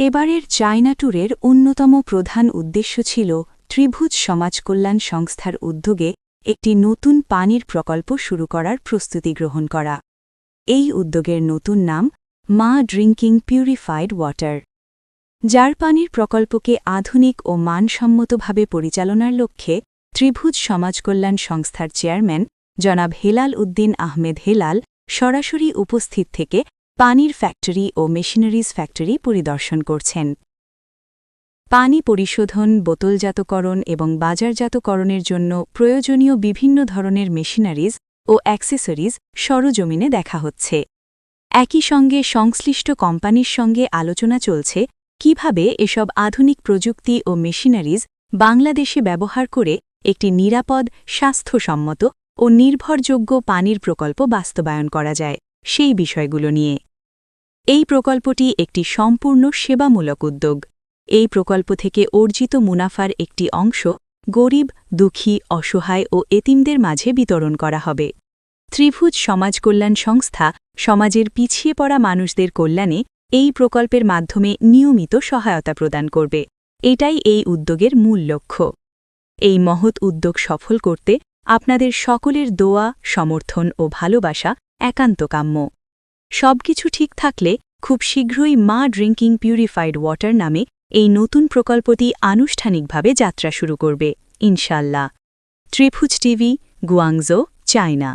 এবারের চায়না ট্যুরের অন্যতম প্রধান উদ্দেশ্য ছিল ত্রিভুজ সমাজ কল্যাণ সংস্থার উদ্যোগে একটি নতুন পানির প্রকল্প শুরু করার প্রস্তুতি গ্রহণ করা। এই উদ্যোগের নতুন নাম মা ড্রিঙ্কিং পিউরিফাইড ওয়াটার। যার পানির প্রকল্পকে আধুনিক ও মানসম্মতভাবে পরিচালনার লক্ষ্যে ত্রিভুজ সমাজ কল্যাণ সংস্থার চেয়ারম্যান জনাব হেলাল উদ্দিন আহমেদ হেলাল সরাসরি উপস্থিত থেকে পানির ফ্যাক্টরি ও মেশিনারিজ ফ্যাক্টরি পরিদর্শন করছেন। পানি পরিশোধন, বোতলজাতকরণ এবং বাজারজাতকরণের জন্য প্রয়োজনীয় বিভিন্ন ধরনের মেশিনারিজ ও অ্যাক্সেসরিজ সরজমিনে দেখা হচ্ছে। একই সঙ্গে সংশ্লিষ্ট কোম্পানির সঙ্গে আলোচনা চলছে কীভাবে এসব আধুনিক প্রযুক্তি ও মেশিনারিজ বাংলাদেশে ব্যবহার করে একটি নিরাপদ, স্বাস্থ্যসম্মত ও নির্ভরযোগ্য পানির প্রকল্প বাস্তবায়ন করা যায়, সেই বিষয়গুলো নিয়ে। এই প্রকল্পটি একটি সম্পূর্ণ সেবামূলক উদ্যোগ। এই প্রকল্প থেকে অর্জিত মুনাফার একটি অংশ গরিব, দুঃখী, অসহায় ও এতিমদের মাঝে বিতরণ করা হবে। ত্রিভুজ সমাজ কল্যাণ সংস্থা সমাজের পিছিয়ে পড়া মানুষদের কল্যাণে এই প্রকল্পের মাধ্যমে নিয়মিত সহায়তা প্রদান করবে। এটাই এই উদ্যোগের মূল লক্ষ্য। এই মহৎ উদ্যোগ সফল করতে আপনাদের সকলের দোয়া, সমর্থন ও ভালোবাসা একান্ত কাম্য। সবকিছু ঠিক থাকলে খুব শীঘ্রই মা ড্রিঙ্কিং পিউরিফাইড ওয়াটার নামে এই নতুন প্রকল্পটি আনুষ্ঠানিকভাবে যাত্রা শুরু করবে, ইনশাল্লাহ। ত্রিভুজ টিভি, গুয়াংজো, চায়না।